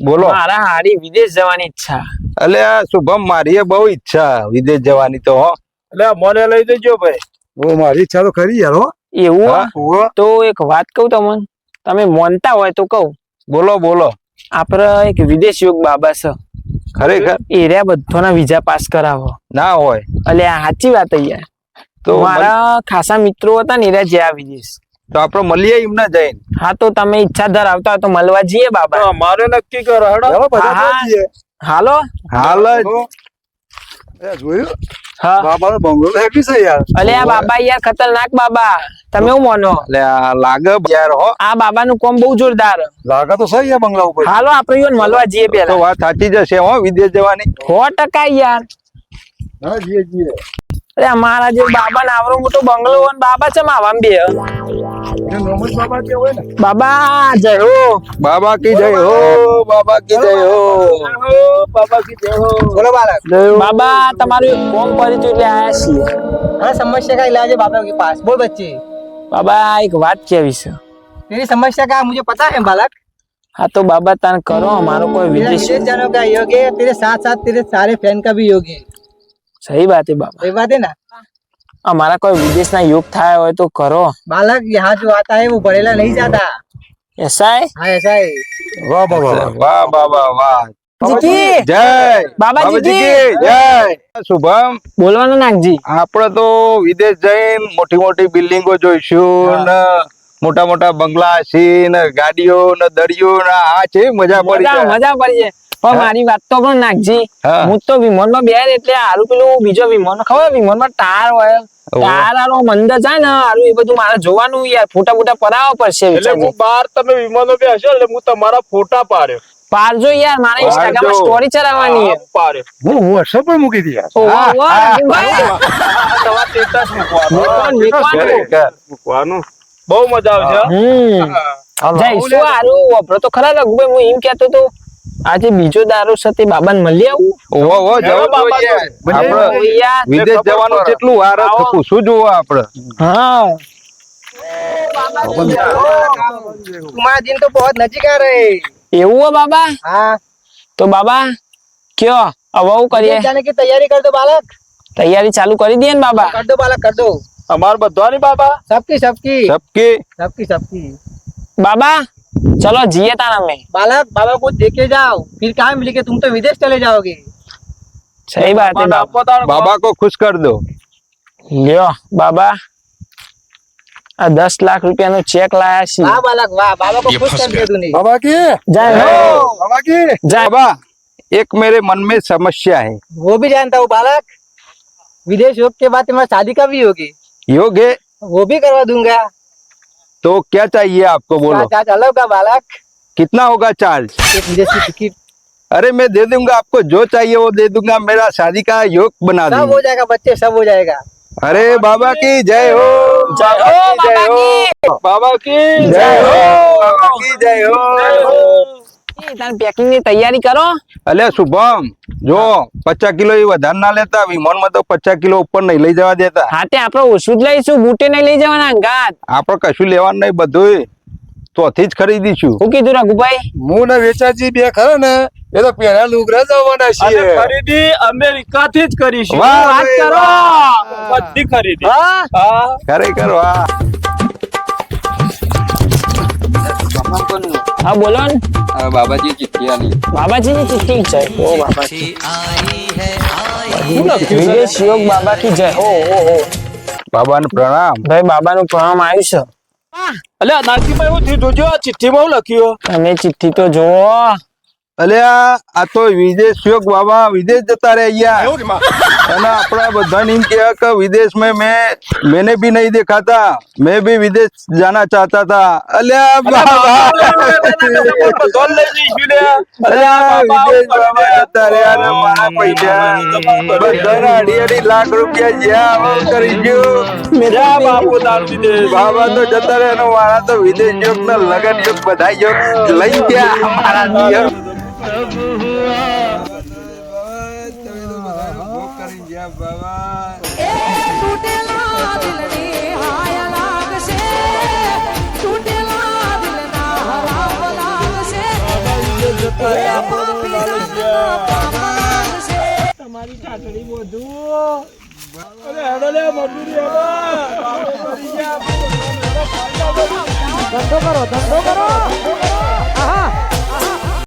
બોલો. મારા હારી વિદેશ જવાની ઈચ્છા. એટલે આ શુભમ મારી એ બહુ ઈચ્છા વિદેશ જવાની તો હો. એટલે મને લઈ દેજો ભાઈ. ઓ મારી ઈચ્છા તો ખરી યાર હો. એવું? તો એક વાત કહું તમને. તમે મોનતા હોય તો કહું. બોલો બોલો. આપડે એક વિદેશ યોગ બાબા છે. ખરેખર? એરિયા બધાના વિઝા પાસ કરાવો. ના હોય. એટલે આ સાચી વાત યાર. તો મારા ખાસા મિત્રો હતા ને એરિયા જ્યાં વિદેશ. તો આપણે મળીએ એમને જઈને. હા તો તમે ઈચ્છા ધરાવતા હોય તો મળવા જઈએ બાબા. મારે નક્કી કરો હેડો. બધા હા. હાલો. હાલ. જોયું? હા. બાબાનો બંગલો હેપી છે યાર. અલે આ બાબા યાર ખતરનાક બાબા. તમે શું માનો? આ લાગે યાર હો. આ બાબાનું કોમ બહુ જોરદાર. લાગે તો સહી યાર બંગલા ઉપર. હાલો આપણે મળવા જઈએ તો પેલા વાત સાચી જશે હો વિદેશ જવાની. હો ટકા યાર. હા જીએ જીએ અરે અમારા જે બાબા ને આવરો મોટો બંગલો હોય ને બાબા ચમ આવા બે એને નોમજ બાબા કે હોય ને બાબા જય હો બાબા કી જય હો બાબા કી જય હો બાબા કી જય હો बोलो बालक બાબા તમારું એક કોમ કર્યું હતું એટલે આયા છીએ हाँ समस्या का इलाज है बाबा के पास बोल बच्चे બાબા એક વાત કેવી છે तेरी समस्या का मुझे पता है बालक હા તો બાબા તને કરો અમારો કોઈ तेरा વિદેશ विदेश जाने का योग है तेरे साथ साथ तेरे सारे फ्रेंड का भी योग है સહી વાત હે બાપા. સહી વાત હે ના? અમારા કોઈ વિદેશના યોગ થાય હોય તો કરો. બાલક યહાં જો આતા હે વો ભણેલા નહીં જાતા. એસા હે હા એસા હે વાહ વાહ વાહ વાહ. વાહ વાહ વાહ વિદેશ જઈને મોટી મોટી બિલ્ડિંગો જોઈશું ને મોટા મોટા બંગલા છે ને ગાડીઓ ને દરિયો ને આ છે મજા પડી મજા પડી પણ મારી વાત તો પણ નાખજી. હું. તો વિમાનમાં બે એટલે હારું પેલું બીજો વિમાન ખબર વિમાનમાં ટાર હોય? ટાર હારો મંદર જાય ને હારું એ બધું મારે જોવાનું યાર. ફોટા ફોટા પડાવવા પડશે એટલે હું બાર તમે વિમાનો હશો એટલે હું તમારા ફોટા પાડ્યો. પારજો યાર મારે ઇન્સ્ટાગ્રામ પાડજો. સ્ટોરી હું પર મૂકી દી યાર. તમારા સ્ટેટસ મૂકવાનો. મૂકવાનું. બહુ મજા આવશે હમ. હારું. વાપરો તો ખરા લગભગ હું એમ કહેતો તો. આજે બીજો દારૂ છે બાબા ને મળી આવું? ઓહો ઓહો જવો બાબા આપણે વિદેશ જવાનું કેટલું વાર થકું. શું જોવો આપણે? હા. એવું હો બાબા? હા. તો બાબા કયો? હવે હું કરીએ. જાને કે તૈયારી કર બાળક. તૈયારી ચાલુ કરી દે ને બાબા. કર દો બાળક કર દો. અમાર બધો ની બાબા. સબકી સબકી. સબકી. સબકી સબકી. બાબા ચલો જીએ તાન અમે बालक बाबा को देखे जाओ फिर कहाँ मिलेंगे तुम तो विदेश चले जाओगे સહી વાત હે બાબા આપો તારે बाबा को खुश कर दो લ્યો બાબા આ દસ લાખ રૂપિયાનો ચેક લાયા છીએ वाह बालक वाह बाबा को खुश कर दिया तूने બાબા કે જય હો બાબા કે જય बाबा एक मेरे मन में समस्या है वो भी जानता हूँ बालक विदेश योग के बाद तुम्हारा शादी का भी होगी योग है वो भी करवा दूंगा तो क्या चाहिए आपको बोलो? चार्ज अलग का बालक? कितना होगा चार्ज? अरे मैं दे दूँगा आपको जो चाहिए वो दे दूँगा मेरा शादी का योग बना सब हो जाएगा बच्चे सब हो जाएगा। अरे बाबा की जय हो। जय हो जय हो। बाबा की जय हो। बाबा की जय हो। તાર પેકિંગની તૈયારી કરો. અલે શુભમ જો પચાસ કિલો એ વધારે ના લેતા વિમાનમાં તો પચાસ કિલો ઉપર નહીં લઈ જવા દેતા. હા તે આપણે ઓછું જ લઈશું બુટે નહીં લઈ જવાના ગાત. આપણે કશું લેવાનું નહીં બધું તોથી જ ખરીદીશું. શું કીધું રઘુભાઈ? હું ને વેચાજી બે ખરા ને એ તો પેલા લુગરા જવાના છીએ. ખરીદી અમેરિકા થી જ કરીશું. વાત કરો. બધી ખરીદી. હા. હા. ખરેખર વાહ. હા બોલો ને. બાબાજી ચિઠ્ઠી આલી. બાબાજીની ચિઠ્ઠી છે. ઓ બાબાજી વિદેશ યોગ બાબા કી જય. હો હો ઓ. બાબાને પ્રણામ. ભાઈ બાબાનું પ્રણામ આવ્યું છે. અલ્યા નાનજીભાઈ હું થયું જોજો આ ચિઠ્ઠીમાં હું લખ્યું. તમે ચિઠ્ઠી તો જુઓ. અલ્યા આ તો વિદેશ યોગ બાબા વિદેશ જતા રહે ગયા અને આપણા બધા ની કે કે વિદેશ મેં મેં મેને ભી નહીં દેખાતા મેં ભી વિદેશ જાના ચાહતા था અલ્યા વિદેશ બાબા જતા લાખ રૂપિયા બાબા જતા રહ્યા મારા તો વિદેશ લગન યોગ બધા યોગ લઈ ગયા પ્રભુ તૂટેલા તમારી ચાટડી બધું અરે ધંધો કરો ધંધો કરો. આહા.